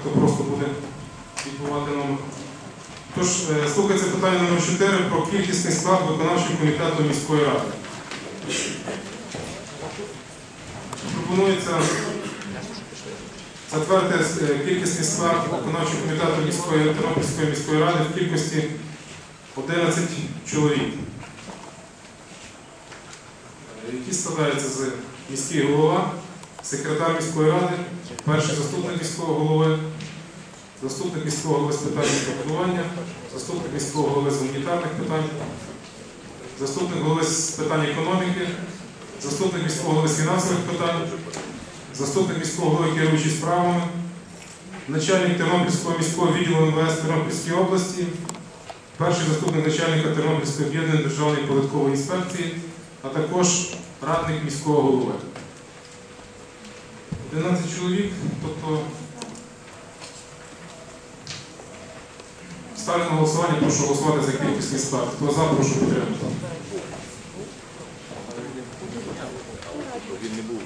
хто просто буде відбувати номер. Тож, е, слухається питання номер 4 про кількісний склад виконавчого комітету міської ради. Пропонується затвердити е, кількісний склад виконавчого комітету міської Тернопільської міської ради в кількості 11 чоловік, е, які складаються з міський голова, секретар міської ради, перший заступник міського голови, заступник міського голови з питань містобудування, заступник міського голови з гуманітарних питань, заступник голови з питань економіки, заступник міського голови з фінансових питань, заступник міського голови керуючий справами, начальник Тернопільського міського відділу МВС Тернопільської області, перший заступник начальника Тернопільської об'єднаної державної податкової інспекції, а також радник міського голови. 12 чоловік, тобто ставлю на голосування, прошу голосувати за кількісний склад. Хто за, прошу підтримати. Він не був